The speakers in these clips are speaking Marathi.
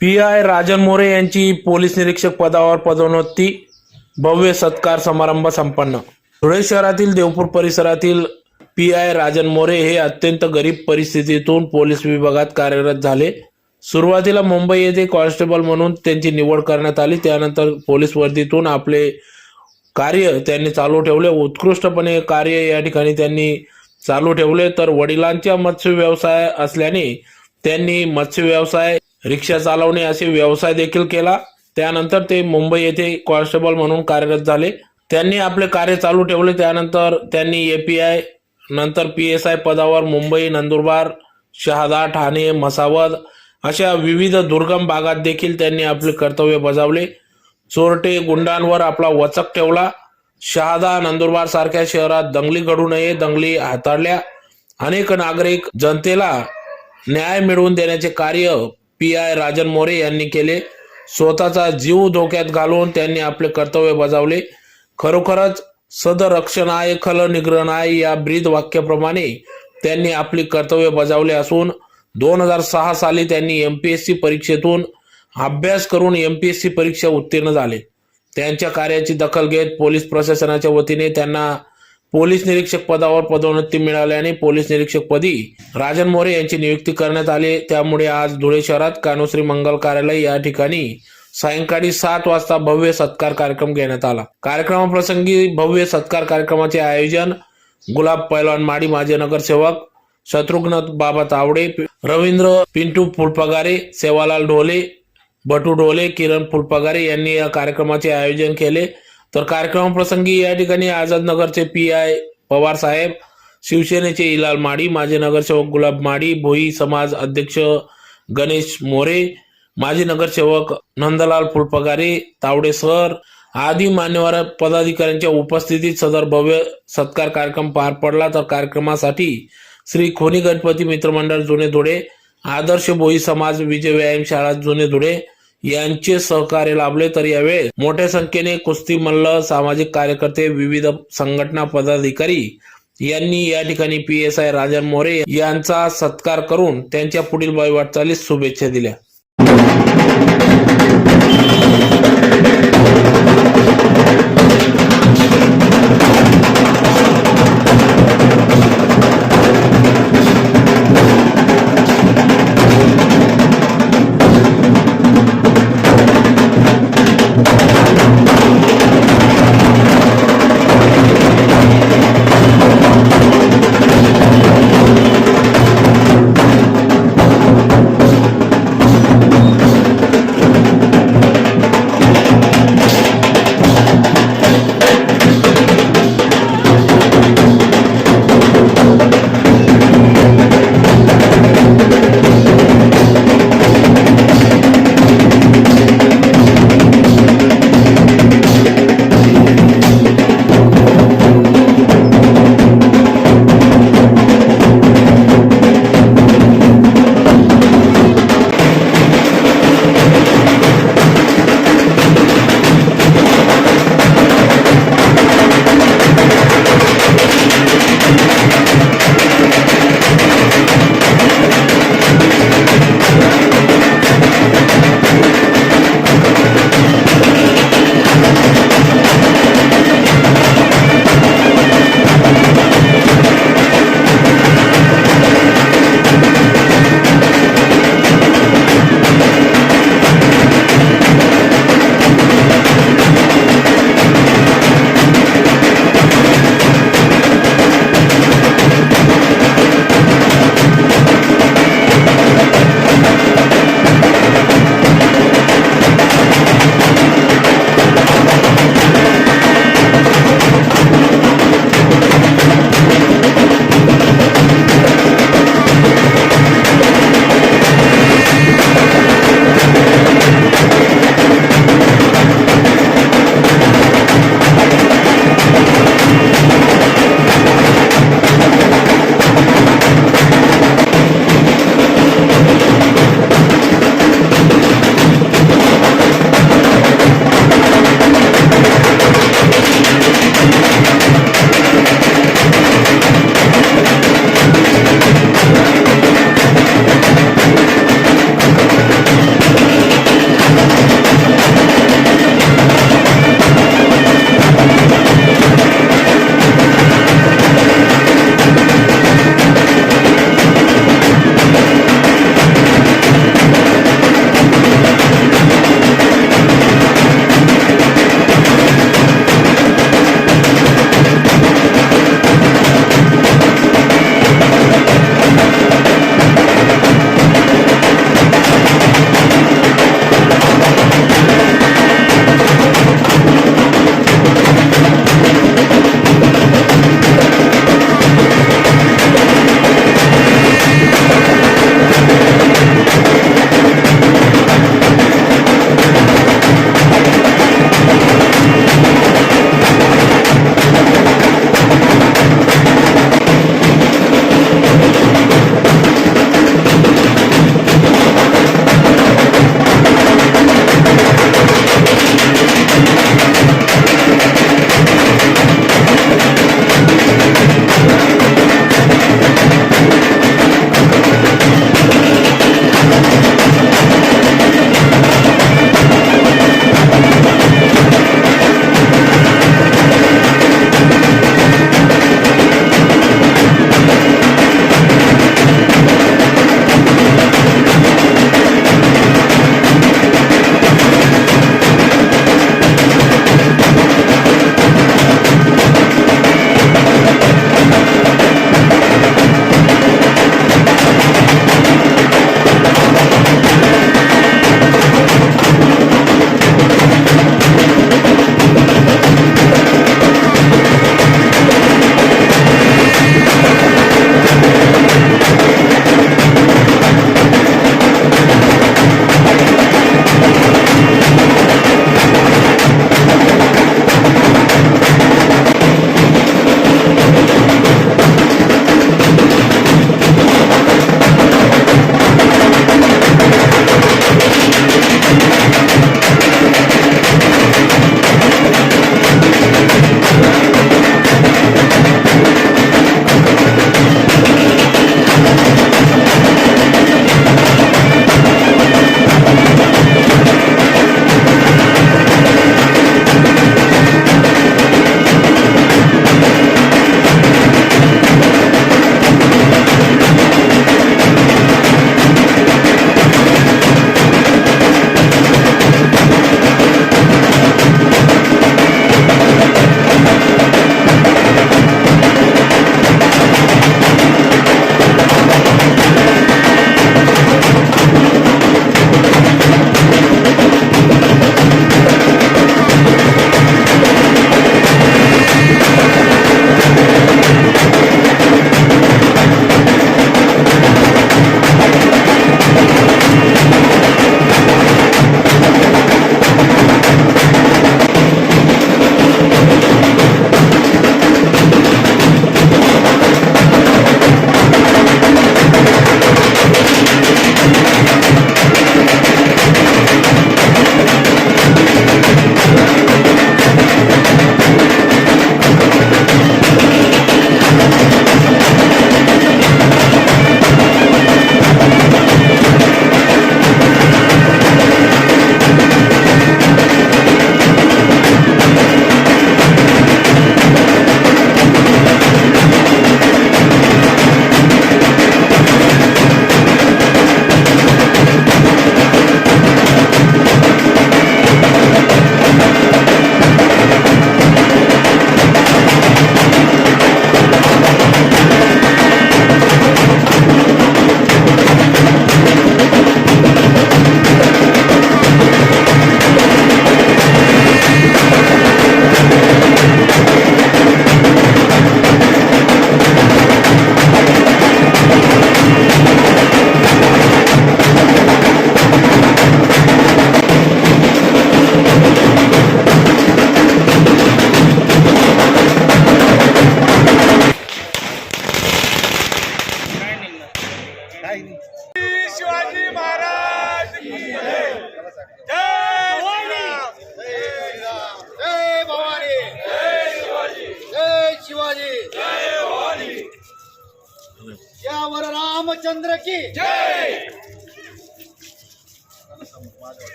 पी आय राजन मोरे यांची पोलीस निरीक्षक पदावर पदोन्नती. भव्य सत्कार समारंभ संपन्न. धुळे शहरातील देवपूर परिसरातील पी आय राजन मोरे हे अत्यंत गरीब परिस्थितीतून पोलीस विभागात कार्यरत झाले. सुरुवातीला मुंबई येथे कॉन्स्टेबल म्हणून त्यांची निवड करण्यात आली. त्यानंतर पोलीस वर्दीतून आपले कार्य त्यांनी चालू ठेवले. उत्कृष्टपणे कार्य या ठिकाणी त्यांनी चालू ठेवले. तर वडिलांच्या मत्स्य व्यवसाय असल्याने त्यांनी मत्स्य व्यवसाय रिक्षा चालवणे असे व्यवसाय देखील केला. त्यानंतर ते मुंबई येथे कॉन्स्टेबल म्हणून कार्यरत झाले. त्यांनी आपले कार्य चालू ठेवले. त्यानंतर त्यांनी ए पी आय नंतर पी एस आय पदावर मुंबई नंदुरबार शहादा ठाणे मसावद अशा विविध दुर्गम भागात देखील त्यांनी आपले कर्तव्य बजावले. चोरटे गुंडांवर आपला वचक ठेवला. शहादा नंदुरबार सारख्या शहरात दंगली घडू नये दंगली हाताळल्या. अनेक नागरिक जनतेला न्याय मिळवून देण्याचे कार्य पी आय राजन मोरे यांनी केले. स्वतःचा जीव धोक्यात घालून त्यांनी आपले कर्तव्य बजावले. खरोखरच सदरक्षणाय खल निग्रहणाय या ब्रीद वाक्याप्रमाणे त्यांनी आपली कर्तव्य बजावले असून दोन हजार सहा साली त्यांनी एम पी एस सी परीक्षेतून अभ्यास करून एम पी एस सी परीक्षा उत्तीर्ण झाले. त्यांच्या कार्याची दखल घेत पोलीस प्रशासनाच्या वतीने त्यांना पोलीस निरीक्षक पदावर पदोन्नती मिळाल्याने पोलीस निरीक्षक पदी राजन मोरे यांची नियुक्ती करण्यात आली. त्यामुळे आज धुळे शहरात कानुश्री मंगल कार्यालय या ठिकाणी सायंकाळी सात वाजता भव्य सत्कार कार्यक्रम घेण्यात आला. कार्यक्रमाप्रसंगी भव्य सत्कार कार्यक्रमाचे आयोजन गुलाब पैलवान माडी माजी नगरसेवक शत्रुघ्न बाबा तावडे रवींद्र पिंटू फुलपगारे सेवालाल ढोले बटू ढोले किरण फुलपगारे यांनी या कार्यक्रमाचे आयोजन केले. तर कार्यक्रमाप्रसंगी या ठिकाणी आझादनगरचे पी आय पवार साहेब शिवसेनेचे इलाल माडी माजी नगरसेवक गुलाब माडी भोई समाज अध्यक्ष गणेश मोरे माजी नगरसेवक नंदलाल फुलपगारे तावडे सर आदी मान्यवर पदाधिकाऱ्यांच्या उपस्थितीत सदर भव्य सत्कार कार्यक्रम पार पडला. तर कार्यक्रमासाठी श्री खोनी गणपती मित्रमंडळ जुने धुळे आदर्श भोई समाज विजय व्यायाम शाळा जुने धुळे यांचे सहकार्य लाभले तर यावेळी मोठ्या संख्येने कुस्ती मल्ल सामाजिक कार्यकर्ते विविध संघटना पदाधिकारी यांनी या ठिकाणी P S I Rajan More यांचा सत्कार करून त्यांच्या पुढील वाटचालीस शुभेच्छा दिल्या.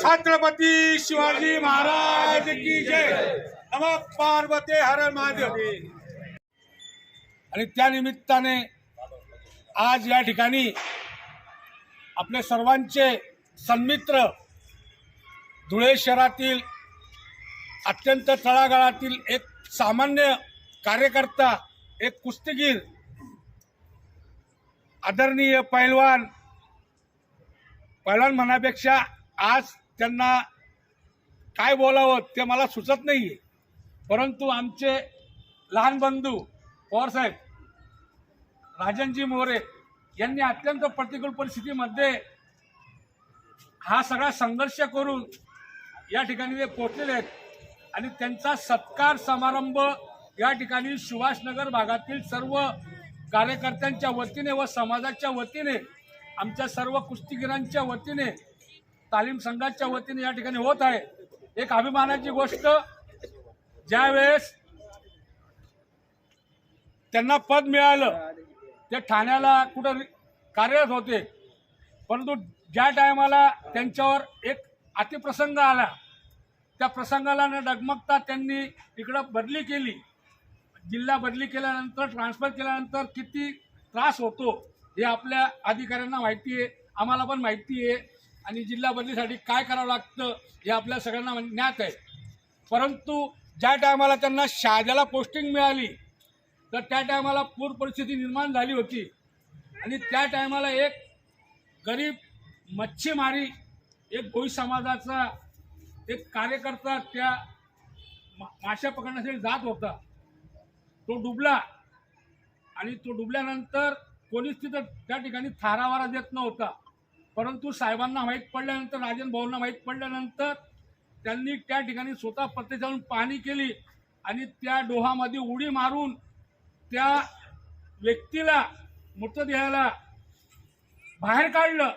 छत्रपती शिवाजी महाराज की जय. नम पार्वते हर महादेव. आणि त्या निमित्ताने आज या ठिकाणी आपल्या सर्वांचे सन्मित्र धुळे शहरातील अत्यंत तळागाळातील एक सामान्य कार्यकर्ता एक कुस्तीगीर आदरणीय पैलवान पैलवान म्हणण्यापेक्षा आज त्यांना काय बोलावं ते मला सुचत नाही आहे परंतु आमचे लहान बंधू पवारसाहेब राजनजी मोरे यांनी अत्यंत प्रतिकूल परिस्थितीमध्ये हा सगळा संघर्ष करून या ठिकाणी ते पोचलेले आहेत. आणि त्यांचा सत्कार समारंभ या ठिकाणी सुभाषनगर भागातील सर्व कार्यकर्त्यांच्या वतीने व समाजाच्या वतीने आमच्या सर्व कुस्तीगिरांच्या वतीने तालीम संघाच्या वतीने या ठिकाणी होत आहे. एक अभिमानाची गोष्ट ज्यावेळेस त्यांना पद मिळालं ते ठाण्याला कुठं कार्यरत होते. परंतु ज्या टायमाला त्यांच्यावर एक अतिप्रसंग आला त्या प्रसंगाला न डगमगता त्यांनी इकडं बदली केली. जिल्हा बदली केल्यानंतर ट्रान्सफर केल्यानंतर किती त्रास होतो हे आपल्या अधिकाऱ्यांना माहिती आहे आम्हाला पण माहिती आहे. आणि जिल्हा बदलीसाठी काय करावं लागतं हे आपल्या सगळ्यांना म्हणजे ज्ञात आहे. परंतु ज्या टायमाला त्यांना शाळेला पोस्टिंग मिळाली तर त्या टायमाला पूर परिस्थिती निर्माण झाली होती. आणि त्या टायमाला एक गरीब मच्छीमारी एक भोई समाजाचा एक कार्यकर्ता त्या मा- पकडण्यासाठी जात होता. तो डुबला. आणि तो डुबल्यानंतर कोणीच तिथं त्या ठिकाणी थारावारा देत नव्हता. परंतु साहेबांना माहीत पडल्यानंतर राजन भाऊंना माहीत पडल्यानंतर त्यांनी त्या ठिकाणी स्वतः प्रत्येक जाऊन पाहणी केली आणि त्या डोहामध्ये उडी मारून त्या व्यक्तीला मृतदेहाला बाहेर काढलं.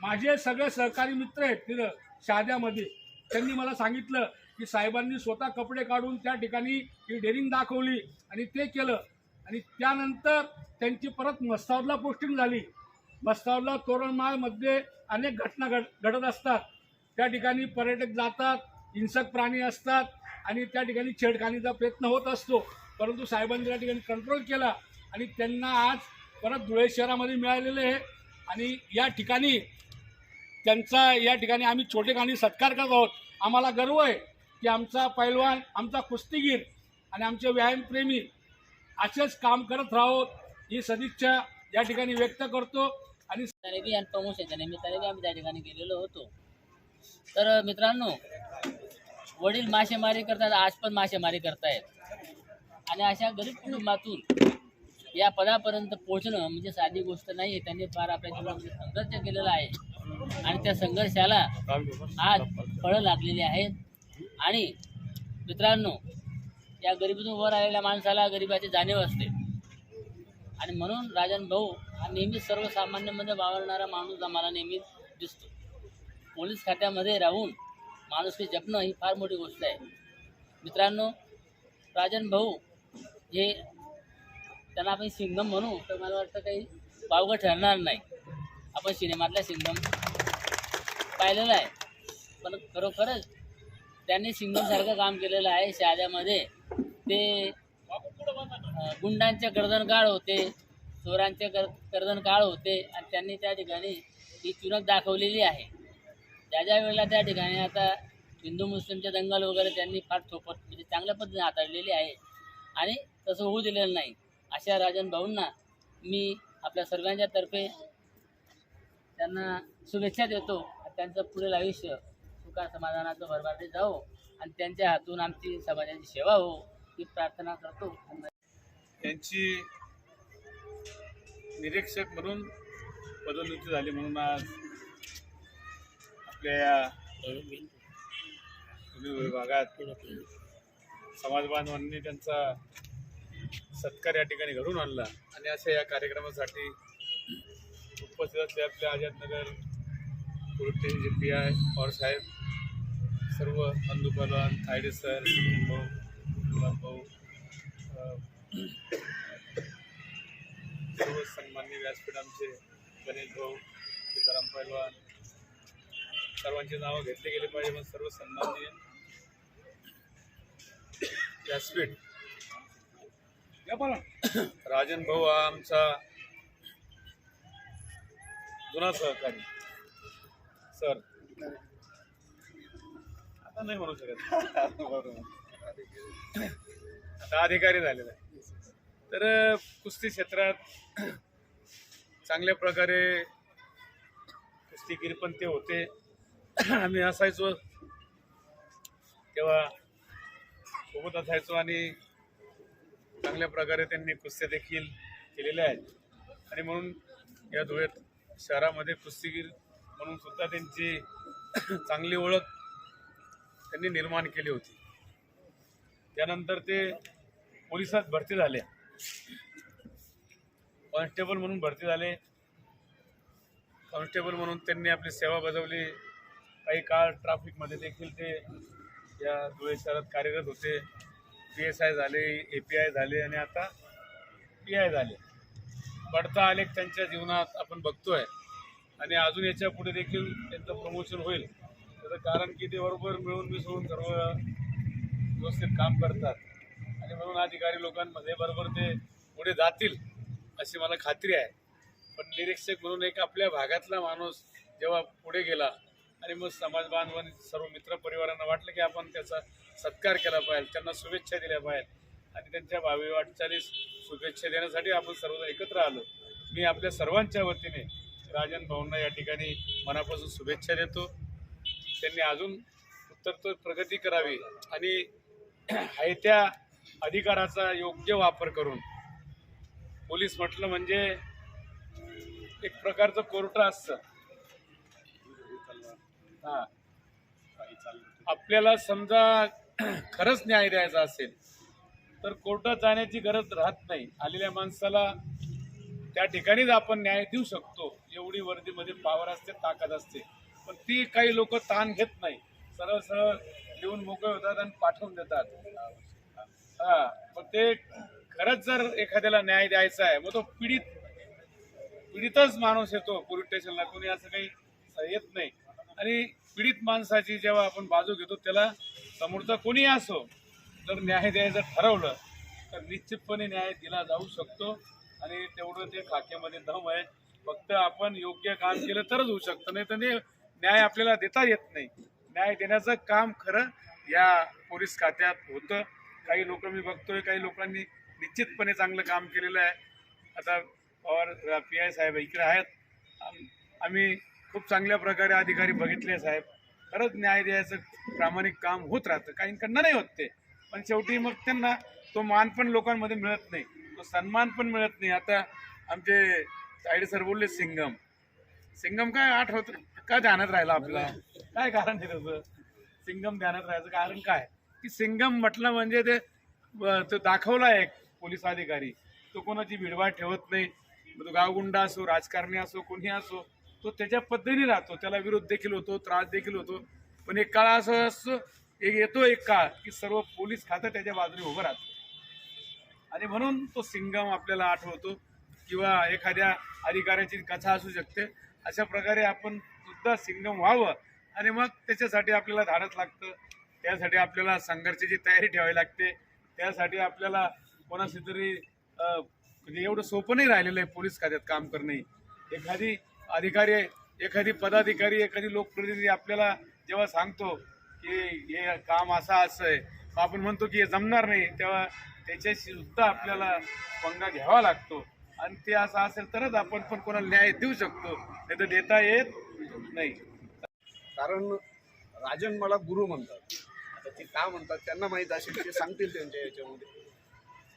माझे सगळे सहकारी मित्र आहेत तिथं शहाद्यामध्ये त्यांनी मला सांगितलं की साहेबांनी स्वतः कपडे काढून त्या ठिकाणी ही डेरिंग दाखवली आणि ते केलं. आणि त्यानंतर त्यांची परत मस्तावरला पोस्टिंग झाली. मस्तावरला तोरणमाळमध्ये अनेक घटना घड घडत असतात. त्या ठिकाणी पर्यटक जातात हिंसक प्राणी असतात आणि त्या ठिकाणी छेडखानीचा प्रयत्न होत असतो. परंतु साहेबांनी त्या ठिकाणी कंट्रोल केला आणि त्यांना आज परत धुळे शहरामध्ये मिळालेले आहे. आणि या ठिकाणी त्यांचा या ठिकाणी आम्ही छोटेखानी सत्कार करत आहोत. आम्हाला गर्व आहे की आमचा पैलवान आमचा कुस्तीगीर आणि आमचे व्यायामप्रेमी असेच काम करत राहो ही सदिच्छा या ठिकाणी व्यक्त करतो. आणि प्रमोशन बी आणि प्रमोशनच्या निमित्ताने आम्ही त्या ठिकाणी गेलेलो होतो. तर मित्रांनो वडील मासेमारी करतात आज पण मासेमारी करतायत. आणि अशा गरीब कुटुंबातून या पदापर्यंत पोहोचणं म्हणजे साधी गोष्ट नाही आहे त्यांनी फार आपल्या जीवनामध्ये संघर्ष केलेला आहे. आणि त्या संघर्षाला आज फळं लागलेली आहेत. आणि मित्रांनो या गरिबीतून वर आलेल्या माणसाला गरिबाची जाणीव असते. आणि म्हणून राजन भाऊ हा नेहमीच सर्वसामान्यांमध्ये वावरणारा माणूस आम्हाला नेहमीच दिसतो. पोलीस खात्यामध्ये राहून माणुसकी जपणं ही फार मोठी गोष्ट आहे. मित्रांनो राजन भाऊ हे त्यांना आपण सिंगम म्हणू तर मला वाटतं काही वावगं ठरणार नाही. आपण सिनेमातला सिंगम पाहिलेला आहे. पण खरोखरच त्यांनी सिंगमसारखं काम केलेलं आहे शहाद्यामध्ये ते गुंडांचे गर्दन काळ होते चोरांचे गर गर्दन काळ होते आणि त्यांनी त्या ठिकाणी ही चुनक दाखवलेली आहे. ज्या ज्या वेळेला त्या ठिकाणी आता हिंदू मुस्लिमचे दंगल वगैरे त्यांनी फार थोपट म्हणजे चांगल्या पद्धतीने हाताळलेली आहे आणि तसं होऊ दिलेलं नाही. अशा राजन भाऊंना मी आपल्या सर्वांच्या तर्फे त्यांना शुभेच्छा देतो. त्यांचं पुढील आयुष्य सुखा समाधानाचं भरभराटी जावो आणि त्यांच्या हातून आमची समाजाची सेवा हो ही प्रार्थना करतो. त्यांची निरीक्षक म्हणून पदोन्नती झाली म्हणून आज आपल्या या विभागात समाज बांधवांनी त्यांचा सत्कार या ठिकाणी घडून आणला. आणि अशा या कार्यक्रमासाठी उपस्थित असले आपले आझादनगर पोलीस स्टेशनचे पी आय और साहेब सर्व बंधू पहलवान तायडे सर भाऊ सर्व सन्मान्य व्यासपीठ आमचे गणेश भाऊ सीताराम पहलवान सर्वांची नावं घेतली गेली पाहिजे पण सर्व सन्माननीय व्यासपीठ. राजन भाऊ हा आमचा जुना सहकारी. सर. आता नाही म्हणू शकत. आता अधिकारी झालेला आहे तर कुस्ती क्षेत्रात चांगल्या प्रकारे कुस्तीगीर पण ते होते. आम्ही असायचो. तेव्हा सोबत असायचो आणि चांगल्या प्रकारे त्यांनी कुस्त्या देखील केलेल्या आहेत. आणि म्हणून या धुळ्यात शहरामध्ये कुस्तीगीर म्हणून सुद्धा त्यांची चांगली ओळख त्यांनी निर्माण केली होती. त्यानंतर ते पोलिसात भरती झाले. कॉन्स्टेबल म्हणून भरती झाले. कॉन्स्टेबल म्हणून त्यांनी आपली सेवा बजावली. काही काळ ट्रॅफिकमध्ये देखील ते या धुळे शहरात कार्यरत होते. पी एस आय झाले ए पी आय झाले आणि आता पी आय झाले. पडता आलेख त्यांच्या जीवनात आपण बघतोय. आणि अजून याच्यापुढे देखील त्यांचं प्रमोशन होईल. तर कारण की ते बरोबर मिळून मिसळून सर्व व्यवस्थित काम करतात. आणि म्हणून अधिकारी लोकांमध्ये बरोबर ते पुढे जातील अशी मला खात्री आहे. पण निरीक्षक म्हणून एक आपल्या भागातला माणूस जेव्हा पुढे गेला आणि मग समाज बांधवांनी सर्व मित्र परिवारांना वाटलं की आपण त्याचा सत्कार केला पाहिजे त्यांना शुभेच्छा दिल्या पाहिजे आणि त्यांच्या भावी वाटचालीस शुभेच्छा देण्यासाठी आपण सर्व एकत्र आलो. मी आपल्या सर्वांच्या वतीने राजन भाऊंना या ठिकाणी मनापासून शुभेच्छा देतो. त्यांनी अजून उत्तर प्रगती करावी आणि आहे त्या अधिकाराचा योग्य वापर करून. पोलीस म्हटलं म्हणजे एक प्रकारचं कोर्ट असतं. हा. आपल्याला समजा खरंच न्याय द्यायचा असेल तर कोर्टात जाण्याची गरज राहत नाही. आलेल्या माणसाला त्या ठिकाणीच आपण न्याय देऊ शकतो एवढी वर्दीमध्ये पावर असते ताकद असते. पण ती काही लोक ताण घेत नाही. सरळ सरळ लिहून मोकळे होतात आणि पाठवून देतात. हा मग ते खरंच जर एखाद्याला न्याय द्यायचा आहे मग तो पीडित पीडितच माणूस येतो पोलीस स्टेशनला. कोणी असं काही येत नाही. आणि पीडित माणसाची जेव्हा आपण बाजू घेतो त्याला समोरचा कोणी असो जर न्याय द्यायचं ठरवलं तर निश्चितपणे न्याय दिला जाऊ शकतो. आणि तेवढं ते खाक्यामध्ये दम आहे फक्त आपण योग्य काम केलं तरच होऊ शकतं. नाही तर न्याय आपल्याला देता येत नाही. न्याय देण्याचं काम खरं या पोलीस खात्यात होतं. काही लोक मी बघतोय काही लोकांनी निश्चितपणे चांगलं काम केलेलं आहे. आता पवार पी आय साहेब इकडे आहेत. आम- आम्ही खूप चांगल्या प्रकारे अधिकारी बघितले साहेब. खरंच न्याय द्यायचं प्रामाणिक काम होत राहतं. काहींकडनं नाही होत ते. पण शेवटी मग त्यांना तो मान पण लोकांमध्ये मिळत नाही. तो सन्मान पण मिळत नाही. आता आमचे साईड सर बोलले सिंगम सिंगम काय आठवत का ध्यानात राहिला आपल्याला काय कारण आहे त्याचं? सिंगम ध्यानात राहायचं कारण काय? की सिंगम म्हटलं म्हणजे ते तो दाखवला एक पोलीस अधिकारी. तो कोणाची भिडवाड ठेवत नाही. मग तो गावगुंडा असो राजकारणी असो कोणी असो तो त्याच्या पद्धतीने राहतो. त्याला विरोध देखील होतो त्रास देखील होतो. पण एक काळ असं असतो एक येतो एक काळ की सर्व पोलीस खातं त्याच्या बाजूने उभं राहतं. आणि म्हणून तो सिंगम आपल्याला आठवतो. किंवा एखाद्या अधिकाऱ्याची कथा असू शकते. अशा प्रकारे आपण सुद्धा सिंगम व्हावं आणि मग त्याच्यासाठी आपल्याला धाडस लागतं. त्यासाठी आपल्याला संघर्षाची तयारी ठेवावी लागते. त्यासाठी आपल्याला कोणाशी तरी म्हणजे एवढं सोपं नाही राहिलेलं आहे पोलीस खात्यात काम करणे. एखादी अधिकारी एखादी पदाधिकारी एखादी लोकप्रतिनिधी आपल्याला जेव्हा सांगतो की हे काम असं असं आहे आपण म्हणतो की हे जमणार नाही तेव्हा त्याच्याशी सुद्धा आपल्याला पंगा घ्यावा लागतो. आणि ते असं असेल तरच आपण पण कोणाला न्याय देऊ शकतो. नाही तर देता येत नाही. कारण राजन मला गुरु म्हणतात. आता ते का म्हणतात त्यांना माहीत असेल ते सांगतील त्यांच्या याच्यामध्ये.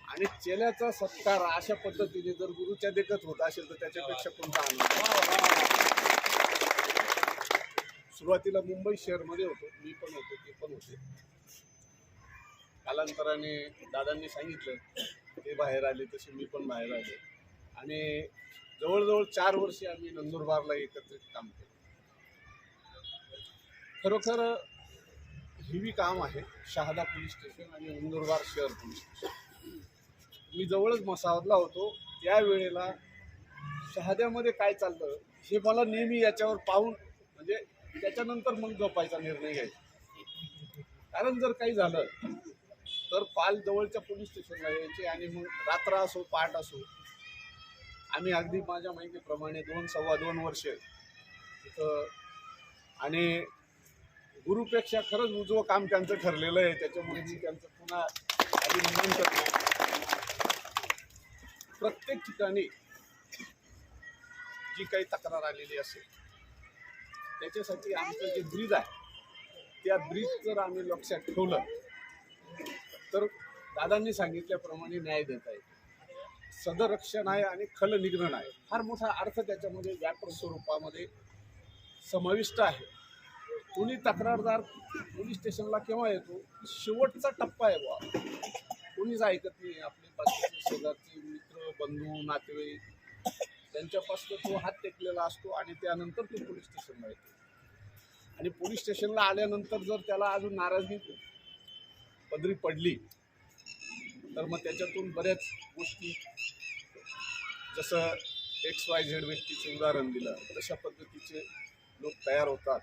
आणि चेल्याचा सत्कार अशा पद्धतीने जर गुरुच्या देखत होत असेल तर त्याच्यापेक्षा कोणता आनंद? सुरुवातीला मुंबई शहरमध्ये होतो. मी पण होतो ते पण होते. कालांतराने दादांनी सांगितलं ते बाहेर आले तसे मी पण बाहेर आले. आणि जवळजवळ चार वर्षे आम्ही नंदुरबारला एकत्रित काम केलं. खरोखर हिवी काम आहे. शहादा पोलीस स्टेशन आणि नंदुरबार शहर पोलीस स्टेशन. मी जवळच मसावतला होतो. त्यावेळेला शहाद्यामध्ये काय चाललं हे मला नेहमी याच्यावर पाहून म्हणजे त्याच्यानंतर मग जोपायचा निर्णय घ्यायचा. कारण जर काही झालं तर पाल जवळच्या पोलीस स्टेशनला यायचे आणि मग रात्र असो पहाट असो आम्ही अगदी माझ्या माहितीप्रमाणे दोन सव्वा दोन वर्ष तिथं आणि गुरुपेक्षा खरंच उजवं काम त्यांचं ठरलेलं आहे. त्याच्यामुळे मी त्यांचं पुन्हा अभिनंदन करतो. प्रत्येक ठिकाणी जी काही तक्रार आलेली असेल त्याच्यासाठी आमचं जे ब्रीज आहे त्या ब्रीज जर आम्ही लक्षात ठेवलं तर दादांनी सांगितल्याप्रमाणे न्याय देता येतो सदरक्षण आहे आणि खल निग्रहण आहे फार मोठा अर्थ त्याच्यामध्ये व्यापक स्वरूपामध्ये समाविष्ट आहे. कोणी तक्रारदार पोलीस स्टेशनला केव्हा येतो? शेवटचा टप्पा आहे बा कोणीच ऐकत नाही आपले बाकीचे शेजारचे मित्र बंधू नातेवाईक. त्यांच्यापासून तो हात टेकलेला असतो आणि त्यानंतर तो पोलीस स्टेशनला येतो. आणि पोलीस स्टेशनला आल्यानंतर जर त्याला अजून नाराजगी पदरी पडली तर मग त्याच्यातून बऱ्याच गोष्टी जसं एक्स वाय झेड व्यक्तीचं उदाहरण दिलं तशा पद्धतीचे लोक तयार होतात.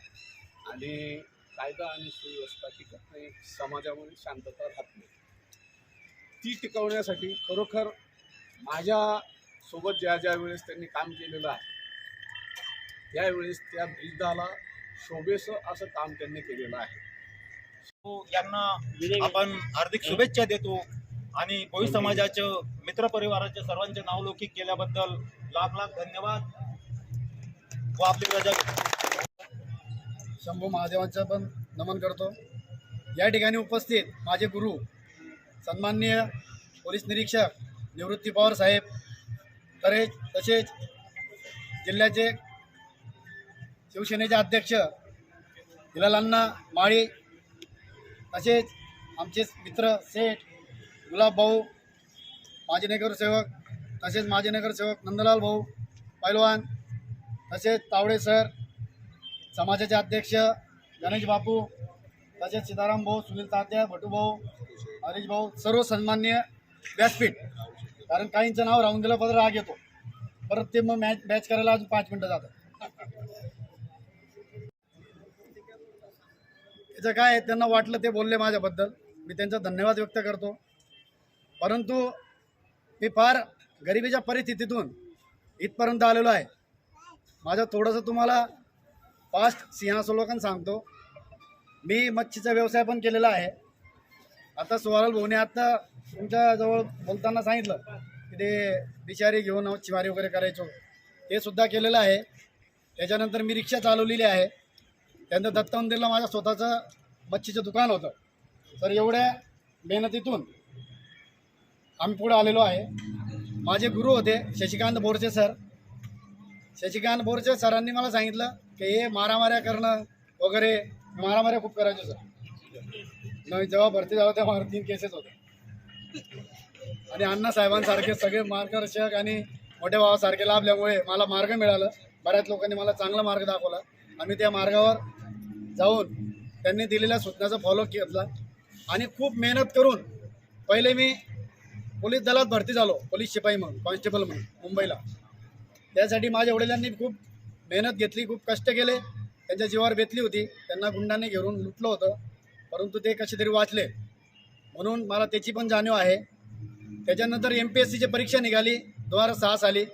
आणि कायदा आणि सुव्यवस्था टिकत नाही समाजामध्ये शांतता राहत नाही. ती टिकवण्यासाठी खरोखर माझ्या सोबत ज्या ज्या वेळेस त्यांनी काम केलेलं आहे त्यावेळेस त्या ब्रिजाला शोभेसं असं काम त्यांनी केलेलं आहे. यांना आपण हार्दिक शुभेच्छा देतो आणि भोई समाजाच्या मित्रपरिवाराच्या सर्वांचे नावलौकिक केल्याबद्दल लाख लाख धन्यवाद व आपली रजा घेतो. शंभू महादेवांचं पण नमन करतो. या ठिकाणी उपस्थित माझे गुरु सन्माननीय पोलीस निरीक्षक निवृत्ती पवार साहेब तरे तसेच जिल्ह्याचे शिवसेनेचे अध्यक्ष हिलालांना माळी तसेच आमचे मित्र सेठ गुलाब भाऊ माजी नगरसेवक तसेच माजी नगरसेवक नंदलाल भाऊ पैलवान तसेच तावडे सर समाजाचे अध्यक्ष गणेश बापू तसेच सीताराम भाऊ सुनील तात्या भटूभाऊ हरीश भाऊ सर्व सन्मान्य व्यासपीठ. कारण काहींचं नाव राहून दिलं पत्र राग येतो. परत ते मग मॅच मॅच करायला अजून पाच मिनटं जातात. त्याचं काय आहे, त्यांना वाटलं ते बोलले माझ्याबद्दल. मी त्यांचा धन्यवाद व्यक्त करतो. परंतु मी फार गरिबीच्या परिस्थितीतून इथपर्यंत आलेलो आहे. माझं थोडंसं तुम्हाला फास्ट सिंहासलोकन सांगतो. मी मच्छीचा व्यवसाय पण केलेला आहे. आता सोहराल भाऊने आता तुमच्याजवळ बोलताना सांगितलं की ते बिचारी घेऊन मच्छीमारी वगैरे करायचो. ते सुद्धा केलेलं आहे. त्याच्यानंतर मी रिक्षा चालवलेली आहे. त्यानंतर दत्त मंदिरला माझं स्वतःचं मच्छीचं दुकान होतं. तर एवढ्या मेहनतीतून आम्ही पुढे आलेलो आहे. माझे गुरु होते शशिकांत बोरचे सर. शशिकांत बोरच्या सरांनी मला सांगितलं की हे मारामाऱ्या करणं वगैरे मारामाऱ्या खूप करायचो सर. न जेव्हा भरती झालं तेव्हा तीन केसेस होते. आणि अण्णा साहेबांसारखे सगळे मार्गदर्शक आणि मोठ्या भावासारखे लाभल्यामुळे मला मार्ग मिळाला. बऱ्याच लोकांनी मला चांगला मार्ग दाखवला. आम्ही त्या मार्गावर जाऊन त्यांनी दिलेल्या सूचनाचा फॉलो घेतला. आणि खूप मेहनत करून पहिले मी पोलीस दलात भरती झालो पोलीस शिपाई म्हणून कॉन्स्टेबल म्हणून मुंबईला. त्यासाठी माझ्या वडिलांनी खूप मेहनत घेतली खूप कष्ट केले. त्यांच्या जीवावर बेतली होती. त्यांना गुंडांनी घेऊन लुटलं होतं. परंतु ते कसे तरी वाचले. म्हणून मला त्याची पण जाणीव आहे. त्याच्यानंतर एम पी एस सीची परीक्षा निघाली. दोन हजार सहा साली.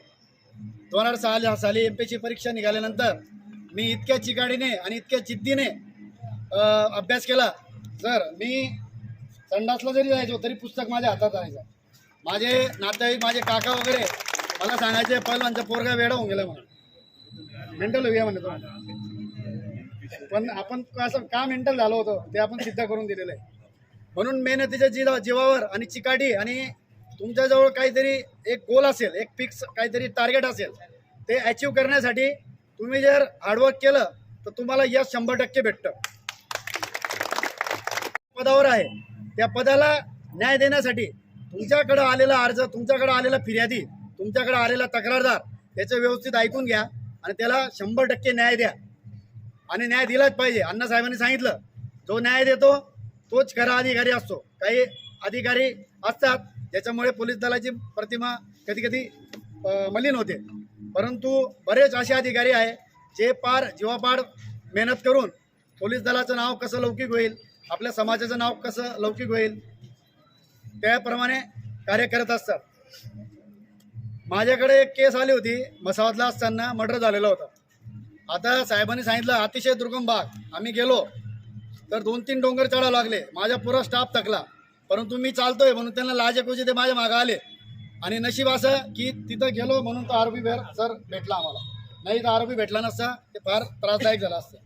दोन हजार सहा साली एम पी एस सी परीक्षा निघाल्यानंतर मी इतक्या चिकाडीने आणि इतक्या जिद्दीने अभ्यास केला. सर मी संडासला जरी जायचो तरी पुस्तक माझ्या हातात आणायचं. माझे नातेवाईक माझे काका वगैरे मला सांगायचे पहिल्यांचा पोरगा वेडा होऊन गेला म्हणून. मेंटल होऊया म्हणे तो. पण आपण असं का मेंटल झालो होतो ते आपण सिद्ध करून दिलेलं आहे. म्हणून मेहनतीच्या जीवा जीवावर आणि चिकाटी आणि तुमच्याजवळ काहीतरी एक गोल असेल एक फिक्स काहीतरी टार्गेट असेल ते अचीव करण्यासाठी तुम्ही जर हार्डवर्क केलं तर तुम्हाला यश शंभर टक्के भेटतं. पदावर आहे. त्या पदाला न्याय देण्यासाठी तुमच्याकडं आलेला अर्ज तुमच्याकडं आलेला फिर्यादी तुमच्याकडे आलेला तक्रारदार त्याचं व्यवस्थित ऐकून घ्या आणि त्याला शंभर टक्के न्याय द्या. आणि न्याय दिलाच पाहिजे. अण्णासाहेबांनी सांगितलं जो न्याय देतो तोच खरा अधिकारी असतो. काही अधिकारी असतात ज्याच्यामुळे पोलीस दलाची प्रतिमा कधी कधी मलिन होते. परंतु बरेच असे अधिकारी आहे जे पार जीवापाड मेहनत करून पोलीस दलाचं नाव कसं लौकिक होईल आपल्या समाजाचं नाव कसं लौकिक होईल त्याप्रमाणे कार्य करत असतात. माझ्याकडे एक केस आली होती मसावतला असताना मर्डर झालेला होता. आता साहेबांनी सांगितलं अतिशय दुर्गम भाग. आम्ही गेलो तर दोन तीन डोंगर चढावं लागले. माझा पुरा स्टाफ थकला. परंतु मी चालतोय म्हणून त्यांना लाजेकुजी ते माझ्या मागं आले. आणि नशीब असं की तिथं गेलो म्हणून तो आरोपी बेर सर भेटला आम्हाला. नाही तर आरोपी भेटला नसता ते फार त्रासदायक झालं असतं.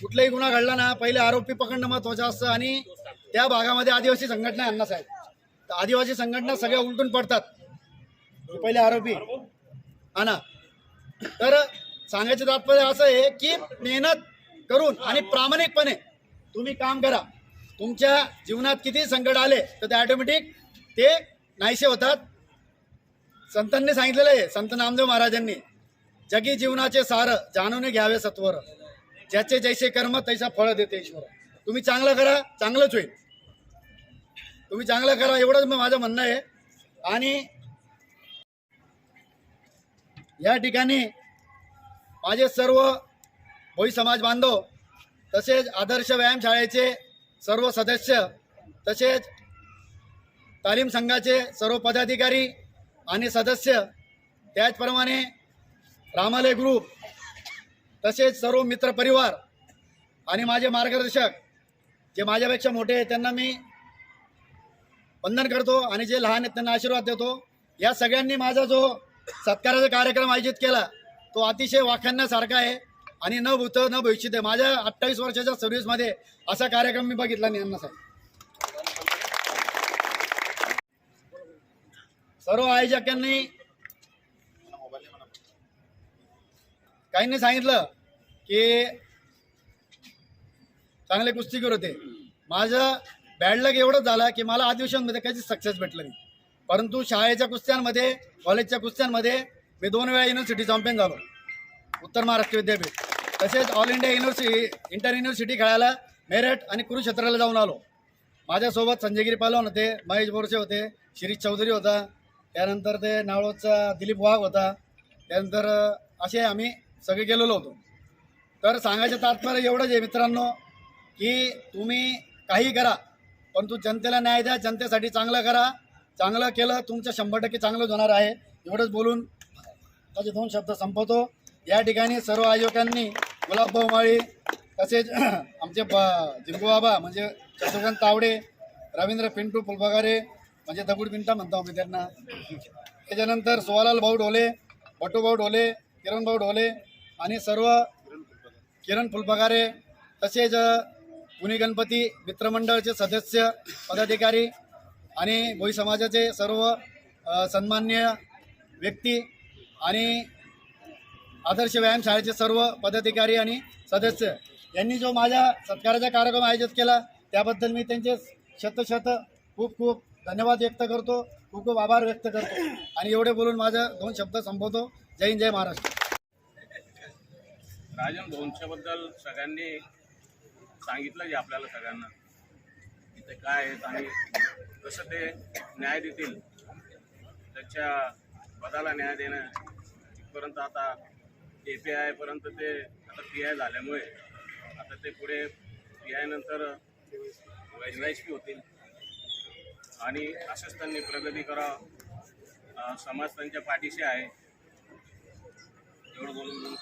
कुठलाही गुन्हा घडला ना पहिले आरोपी पकडणं महत्त्वाचं असतं आणि त्या भागामध्ये आदिवासी संघटना आहे साहेब तर आदिवासी संघटना सगळ्या उलटून पडतात. पहिले आरोपी. हा ना. तर सांगायचं तात्पर्य असं आहे की मेहनत करून आणि प्रामाणिकपणे तुम्ही काम करा. तुमच्या जीवनात किती संकट आले तर ते ऑटोमॅटिक ते नाहीसे होतात. संतांनी सांगितलेलं आहे संत नामदेव महाराजांनी जगी जीवनाचे सार जाणून घ्यावे सत्वर. ज्याचे जैसे कर्म तैसा फळ देते ईश्वर. तुम्ही चांगलं करा चांगलंच होईल. तुम्ही चांगलं करा एवढंच माझं म्हणणं आहे. आणि या ठिकाणी माझे सर्व भोई समाज बांधव तसेच आदर्श व्यायामशाळेचे सर्व सदस्य तसेच तालीम संघाचे सर्व पदाधिकारी आणि सदस्य त्याचप्रमाणे रामालय ग्रुप तसेच सर्व मित्रपरिवार आणि माझे मार्गदर्शक जे माझ्यापेक्षा मोठे आहेत त्यांना मी वंदन करतो आणि जे लहान आहेत त्यांना आशीर्वाद देतो. या सगळ्यांनी माझा जो सत्काराचा कार्यक्रम आयोजित केला तो अतिशय वाखाण्यासारखा आहे आणि न भूत न भविष्यत. आहे माझ्या अठ्ठावीस वर्षाच्या सर्व्हिसमध्ये असा कार्यक्रम मी बघितला नाही अण्णासाहेब सर्व आयोजकांनी काहींनी सांगितलं की चांगले कुस्तीगीर होते. माझं बॅड लक एवढंच झालं की मला अधिवेशनमध्ये कधीच सक्सेस भेटलं नाही. परंतु शाळेच्या कुस्त्यांमध्ये कॉलेजच्या कुस्त्यांमध्ये मी दोन वेळा युनिव्हर्सिटी चॅम्पियन झालो. उत्तर महाराष्ट्र विद्यापीठ. तसेच all India university inter university खेळायला मेरठ आणि कुरुक्षेत्राला जाऊन आलो. माझ्यासोबत संजयगिरी पालवण होते महेश बोरसे होते शिरीष चौधरी होता. त्यानंतर ते नाळोदचा दिलीप वाघ होता. त्यानंतर असे आम्ही सगळे गेलेलो होतो. तर सांगायचं तात्पर्य एवढंच आहे मित्रांनो की तुम्ही काही करा परंतु जनतेला न्याय द्या जनतेसाठी चांगलं करा. चांगलं केलं तुमचं शंभर टक्के चांगलं होणार आहे. एवढंच बोलून माझे दोन शब्द संपवतो. या ठिकाणी सर्व आयोजकांनी गुलाबभाऊ माळी तसेच आमचे ब जिंकू बाबा म्हणजे चंद्रकांत तावडे रवींद्र पिंटू फुलपगारे म्हणजे दगुड पिंटा म्हणतो आम्ही त्यांना. त्याच्यानंतर सोहालाल भाऊ ढोले बटूभाऊ ढोले किरण भाऊ ढोले आणि सर्व किरण फुलपगारे तसेच पुणे गणपती मित्रमंडळाचे सदस्य पदाधिकारी आणि भोई समाजाचे सर्व सन्मान्य व्यक्ती आणि आदर्श व्यायामशाळेचे सर्व पदाधिकारी आणि सदस्य यांनी जो माझ्या सत्काराचा कार्यक्रम आयोजित केला त्याबद्दल मी त्यांचे शतशत खूप खूप धन्यवाद व्यक्त करतो खूप खूप आभार व्यक्त करतो. आणि एवढे बोलून माझं दोन शब्द संपवतो. जय हिंद जय महाराष्ट्र. राजन भाऊंच्याबद्दल सगळ्यांनी सांगितलं जे आपल्याला सगळ्यांना. की काय आहेत आणि कसं ते न्याय देतील त्याच्या पदाला न्याय देणं तिथपर्यंत आता ए पी आयपर्यंत ते आता पी आय झाल्यामुळे आता ते पुढे पी आयनंतर एस पी होतील. आणि असंच त्यांनी प्रगती करावं. समाज त्यांच्या पाठीशी आहे. एवढं बोलून